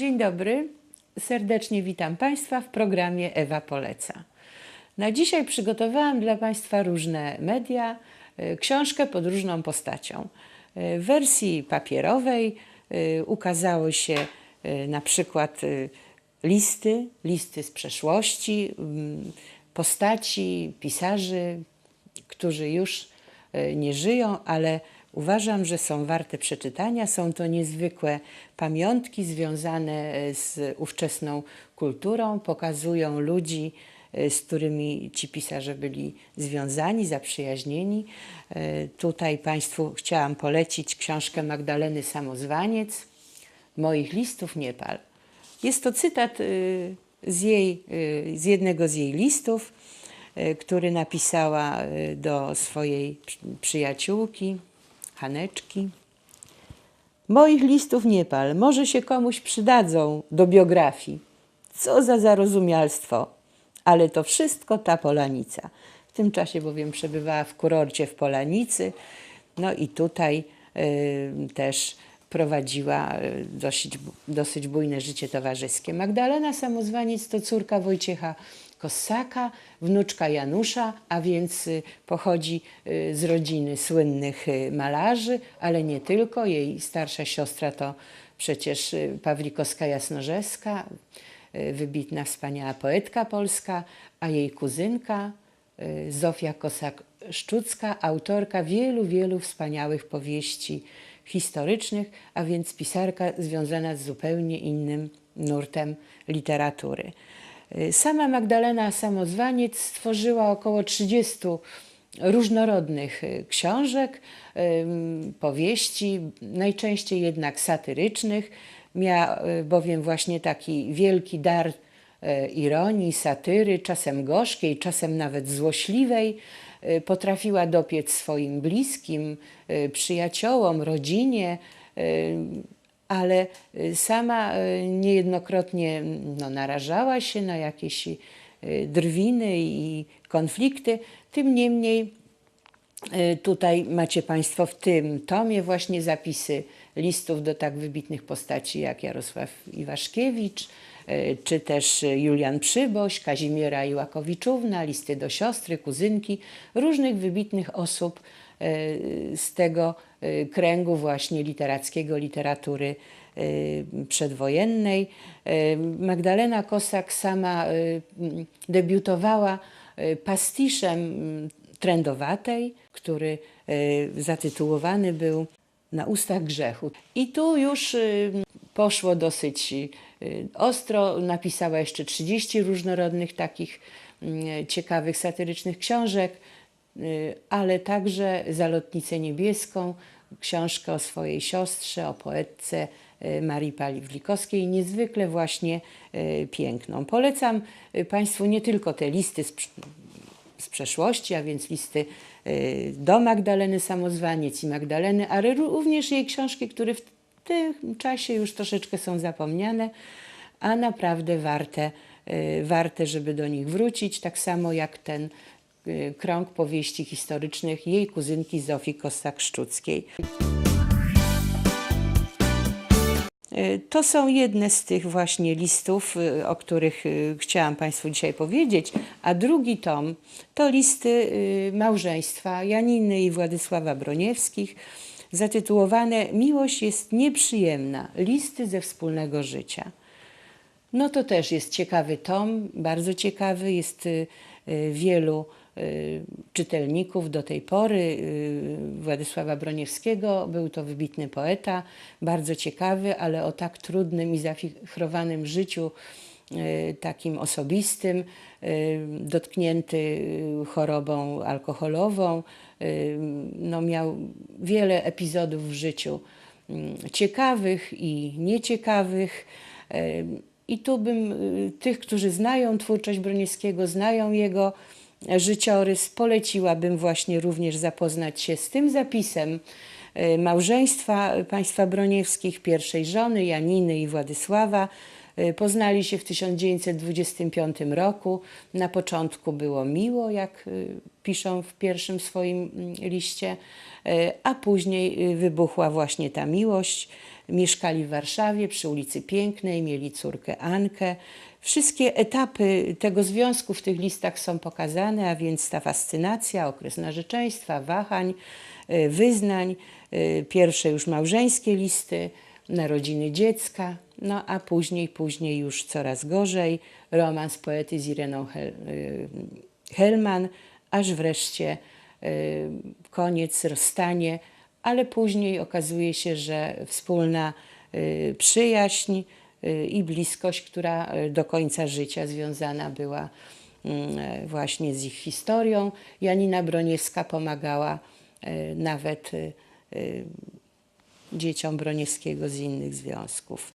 Dzień dobry. Serdecznie witam Państwa w programie Ewa Poleca. Na dzisiaj przygotowałam dla Państwa różne media, y, książkę pod różną postacią. Y, W wersji papierowej y, ukazały się na przykład listy, listy z przeszłości, postaci, pisarzy, którzy już e, nie żyją, ale uważam, że są warte przeczytania. Są to niezwykłe pamiątki związane e, z ówczesną kulturą, pokazują ludzi, e, z którymi ci pisarze byli związani, zaprzyjaźnieni. E, Tutaj Państwu chciałam polecić książkę Magdaleny Samozwaniec, Moich listów nie pal. Jest to cytat z, jej, z jednego z jej listów, który napisała do swojej przy- przyjaciółki, Haneczki. Moich listów nie pal, może się komuś przydadzą do biografii. Co za zarozumialstwo, ale to wszystko ta Polanica. W tym czasie bowiem przebywała w kurorcie w Polanicy, no i tutaj y, też prowadziła y, dosyć, dosyć bujne życie towarzyskie. Magdalena Samozwaniec to córka Wojciecha Kossaka, wnuczka Janusza, a więc y, pochodzi y, z rodziny słynnych y, malarzy, ale nie tylko. Jej starsza siostra to przecież Pawlikowska Jasnorzewska, y, wybitna, wspaniała poetka polska, a jej kuzynka Zofia Kosak-Szczucka, autorka wielu, wielu wspaniałych powieści historycznych, a więc pisarka związana z zupełnie innym nurtem literatury. Y, Sama Magdalena Samozwaniec stworzyła około 30 różnorodnych y, książek, powieści, najczęściej jednak satyrycznych. Miała y, bowiem właśnie taki wielki dar ironii, satyry, czasem gorzkiej, czasem nawet złośliwej. Potrafiła dopiec swoim bliskim, przyjaciołom, rodzinie, ale e, sama e, niejednokrotnie no, narażała się na jakieś e, drwiny i konflikty. Tym niemniej Tutaj macie Państwo w tym tomie właśnie zapisy listów do tak wybitnych postaci jak Jarosław Iwaszkiewicz, czy też Julian Przyboś, Kazimiera Iłakowiczówna, listy do siostry, kuzynki, różnych wybitnych osób z tego e, kręgu właśnie literackiego, literatury e, przedwojennej. E, Magdalena Kosak sama e, debiutowała e, pastiszem m, trendowatej, który e, zatytułowany był Na ustach grzechu. I tu już poszło dosyć ostro. Napisała jeszcze 30 różnorodnych takich mm, ciekawych, satyrycznych książek, ale także Zalotnicę niebieską, książkę o swojej siostrze, o poetce y, Marii Pawlikowskiej, niezwykle właśnie y, piękną. Polecam y, Państwu nie tylko te listy z, z przeszłości, a więc listy y, do Magdaleny Samozwaniec i Magdaleny, ale ró- również jej książki, które w tym czasie już troszeczkę są zapomniane, a naprawdę warte, y, warte żeby do nich wrócić, tak samo jak ten y, krąg powieści historycznych jej kuzynki Zofii Kossak-Szczuckiej. Y, To są jedne z tych właśnie listów, y, o których y, chciałam Państwu dzisiaj powiedzieć, a drugi tom to listy y, małżeństwa Janiny i Władysława Broniewskich, zatytułowane Miłość jest nieprzyjemna. Listy ze wspólnego życia. No to też jest ciekawy tom, bardzo ciekawy. Jest y, y, wielu y, czytelników do tej pory y, Władysława Broniewskiego. Był to wybitny poeta, bardzo ciekawy, ale o tak trudnym i zawichrowanym życiu y, takim osobistym, y, dotknięty y, chorobą alkoholową. y, No miał wiele epizodów w życiu mm, ciekawych i nieciekawych. I tu bym y, tych, którzy znają twórczość Broniewskiego, znają jego życiorys, poleciłabym właśnie również zapoznać się z tym zapisem e, małżeństwa państwa Broniewskich, pierwszej żony Janiny i Władysława. E, Poznali się w 1925 roku. Na początku było miło, jak y, piszą w pierwszym swoim mm, liście, e, a później wybuchła właśnie ta miłość. Mieszkali w Warszawie przy ulicy Pięknej, mieli córkę Ankę. Wszystkie etapy tego związku w tych listach są pokazane, a więc ta fascynacja, okres narzeczeństwa, wahań, y, wyznań, y, pierwsze już małżeńskie listy, narodziny dziecka, no a później, później już coraz gorzej, romans poety z Ireną Hel, y, Hellman, aż wreszcie koniec, rozstanie, ale później okazuje się, że wspólna y, przyjaźń y, i bliskość, która y, do końca życia związana była mm, właśnie z ich historią. Janina Broniewska pomagała y, nawet dzieciom Broniewskiego z innych związków.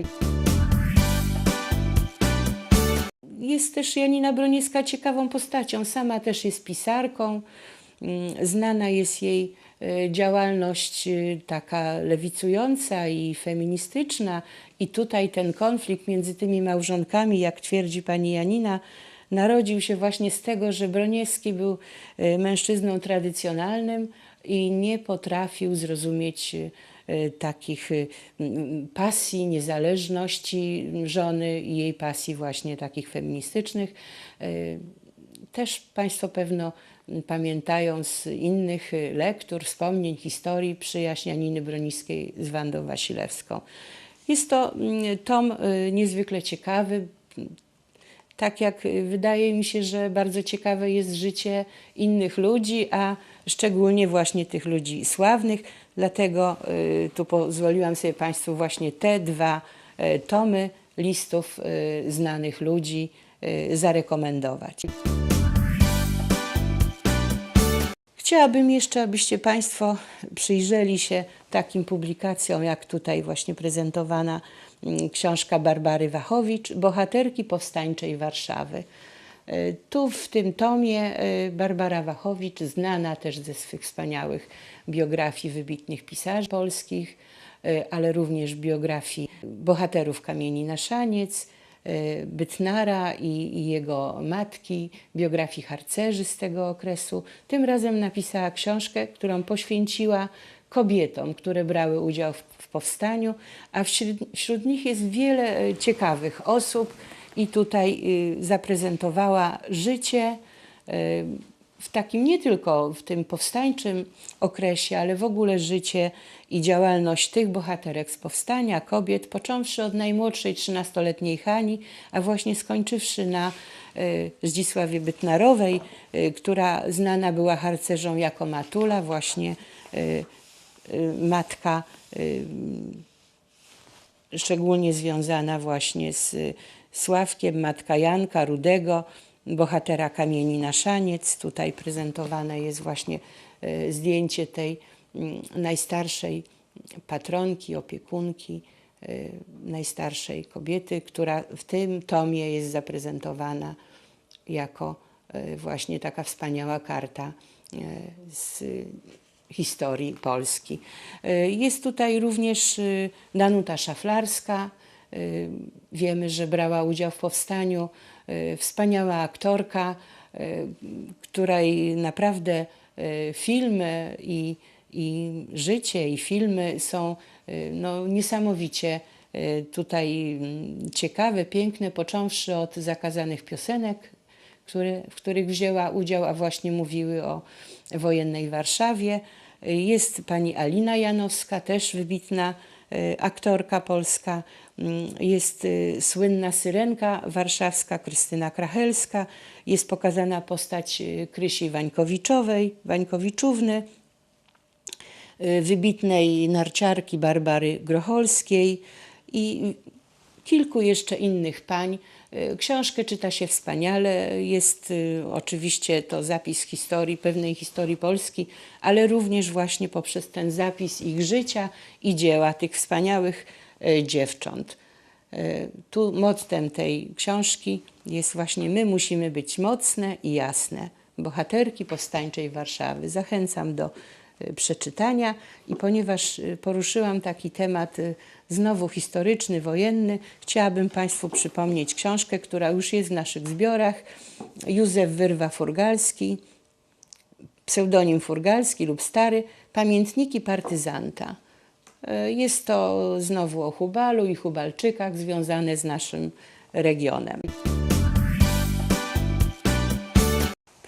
Jest też Janina Broniewska ciekawą postacią. Sama też jest pisarką. Mm, Znana jest jej e, działalność e, taka lewicująca i feministyczna. I tutaj ten konflikt między tymi małżonkami, jak twierdzi pani Janina, narodził się właśnie z tego, że Broniewski był e, mężczyzną tradycjonalnym i nie potrafił zrozumieć takich pasji, niezależności żony i jej pasji właśnie takich feministycznych. Też Państwo pewno pamiętają z innych e, lektur, wspomnień, historii przyjaźń Janiny Broniskiej z Wandą Wasilewską. Jest to mm, tom e, niezwykle ciekawy, tak jak y, wydaje mi się, że bardzo ciekawe jest życie innych ludzi, a szczególnie właśnie tych ludzi sławnych. Dlatego y, tu pozwoliłam sobie Państwu właśnie te dwa y, tomy listów y, znanych ludzi y, zarekomendować. Chciałabym jeszcze, abyście Państwo przyjrzeli się takim publikacjom, jak tutaj właśnie prezentowana mm, książka Barbary Wachowicz, Bohaterki Powstańczej Warszawy. Y, Tu w tym tomie y, Barbara Wachowicz, znana też ze swych wspaniałych biografii wybitnych pisarzy polskich, y, ale również biografii bohaterów Kamieni na Szaniec, Bytnara i, i jego matki, biografii harcerzy z tego okresu. Tym razem napisała książkę, którą poświęciła kobietom, które brały udział w, w powstaniu, a wśród, wśród nich jest wiele e, ciekawych osób i tutaj y, zaprezentowała życie y, w takim nie tylko w tym powstańczym okresie, ale w ogóle życie i działalność tych bohaterek z powstania, kobiet, począwszy od najmłodszej 13-letniej Hani, a właśnie skończywszy na y, Zdzisławie Bytnarowej, y, która znana była harcerzą jako Matula, właśnie y, matka szczególnie związana właśnie z Sławkiem, matka Janka Rudego, bohatera Kamieni na Szaniec. Tutaj prezentowane jest właśnie e, zdjęcie tej mm, najstarszej patronki, opiekunki, e, najstarszej kobiety, która w tym tomie jest zaprezentowana jako e, właśnie taka wspaniała karta z historii Polski. Jest tutaj również Danuta Szaflarska. E, Wiemy, że brała udział w powstaniu. E, Wspaniała aktorka, e, której naprawdę filmy i, i życie i filmy są no, niesamowicie tutaj mm, ciekawe, piękne, począwszy od zakazanych piosenek, które, w których wzięła udział, a właśnie mówiły o wojennej Warszawie. Jest pani Alina Janowska, też wybitna aktorka polska. Mm, Jest e, słynna syrenka warszawska, Krystyna Krachelska. Jest pokazana postać e, Krysi Wańkowiczowej, Wańkowiczówny y, wybitnej narciarki Barbary Grocholskiej i kilku jeszcze innych pań. Y, Książkę czyta się wspaniale. Jest y, oczywiście to zapis historii, pewnej historii Polski, ale również właśnie poprzez ten zapis ich życia i dzieła tych wspaniałych y, dziewcząt. Tu mottem tej książki jest właśnie my musimy być mocne i jasne. Bohaterki powstańczej Warszawy. Zachęcam do przeczytania i ponieważ y, poruszyłam taki temat y, znowu historyczny, wojenny, chciałabym Państwu przypomnieć książkę, która już jest w naszych zbiorach. Józef Wyrwa-Furgalski, pseudonim Furgalski lub Stary, Pamiętniki partyzanta. Jest to znowu o Hubalu i Hubalczykach związane z naszym regionem.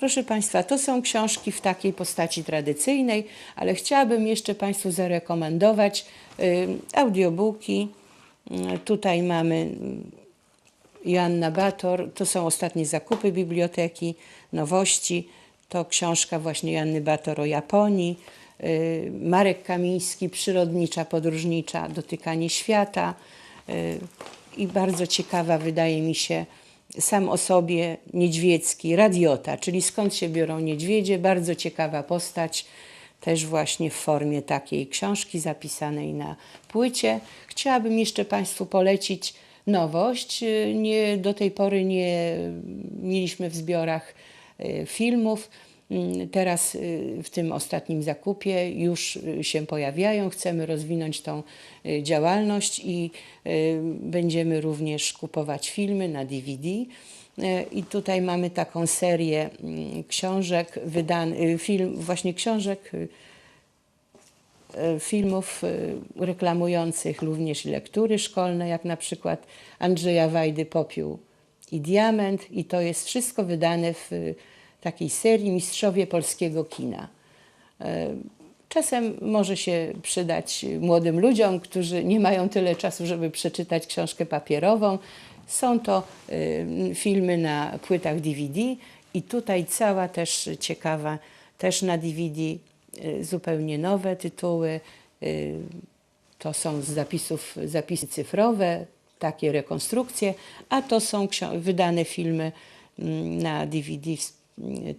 Proszę Państwa, to są książki w takiej postaci tradycyjnej, ale chciałabym jeszcze Państwu zarekomendować y, audiobooki. Y, Tutaj mamy y, Joanna Bator, to są ostatnie zakupy biblioteki, nowości. To książka właśnie Joanny Bator o Japonii. Marek Kamiński, Przyrodnicza, Podróżnicza, Dotykanie Świata. I bardzo ciekawa wydaje mi się sam o sobie niedźwiecki, radiota, czyli skąd się biorą niedźwiedzie. Bardzo ciekawa postać, też właśnie w formie takiej książki zapisanej na płycie. Chciałabym jeszcze Państwu polecić nowość. Nie, do tej pory nie mieliśmy w zbiorach y, filmów. Mm, Teraz y, w tym ostatnim zakupie już y, się pojawiają. Chcemy rozwinąć tą y, działalność i będziemy również kupować filmy na DVD. I tutaj mamy taką serię mm, książek, wydan, film, właśnie książek, filmów reklamujących również lektury szkolne, jak na przykład Andrzeja Wajdy Popiół i Diament. I to jest wszystko wydane w takiej serii Mistrzowie Polskiego Kina. E, Czasem może się przydać młodym ludziom, którzy nie mają tyle czasu, żeby przeczytać książkę papierową. Są to y, filmy na płytach DVD i tutaj cała też ciekawa, też na DVD y, zupełnie nowe tytuły. To są z zapisów, zapisy cyfrowe, takie rekonstrukcje, a to są wydane filmy mm, na DVD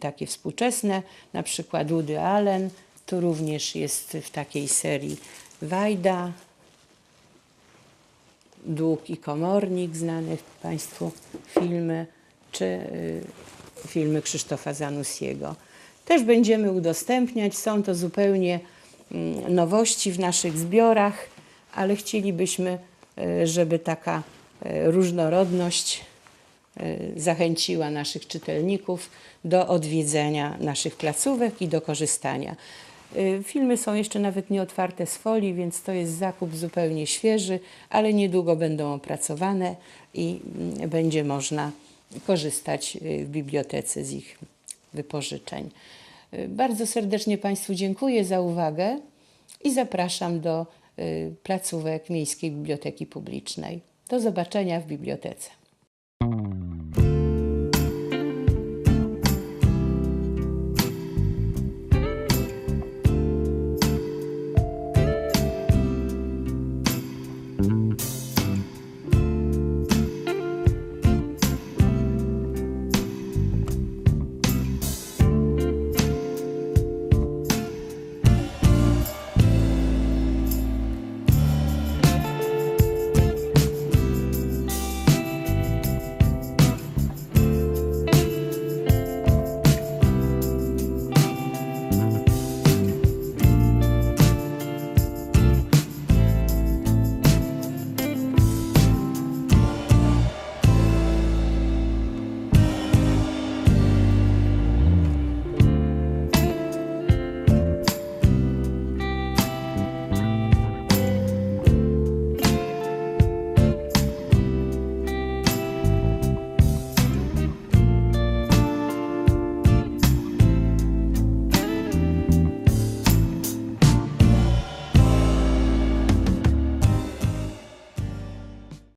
takie współczesne, na przykład Woody Allen, tu również jest w takiej serii Wajda, Dług i Komornik, znane Państwu filmy, czy y, filmy Krzysztofa Zanussiego. Też będziemy udostępniać, są to zupełnie mm, nowości w naszych zbiorach, ale chcielibyśmy, y, żeby taka y, różnorodność zachęciła naszych czytelników do odwiedzenia naszych placówek i do korzystania. Y, Filmy są jeszcze nawet nie otwarte z folii, więc to jest zakup zupełnie świeży, ale niedługo będą opracowane i mm, będzie można korzystać y, w bibliotece z ich wypożyczeń. Y, Bardzo serdecznie Państwu dziękuję za uwagę i zapraszam do y, placówek Miejskiej Biblioteki Publicznej. Do zobaczenia w bibliotece.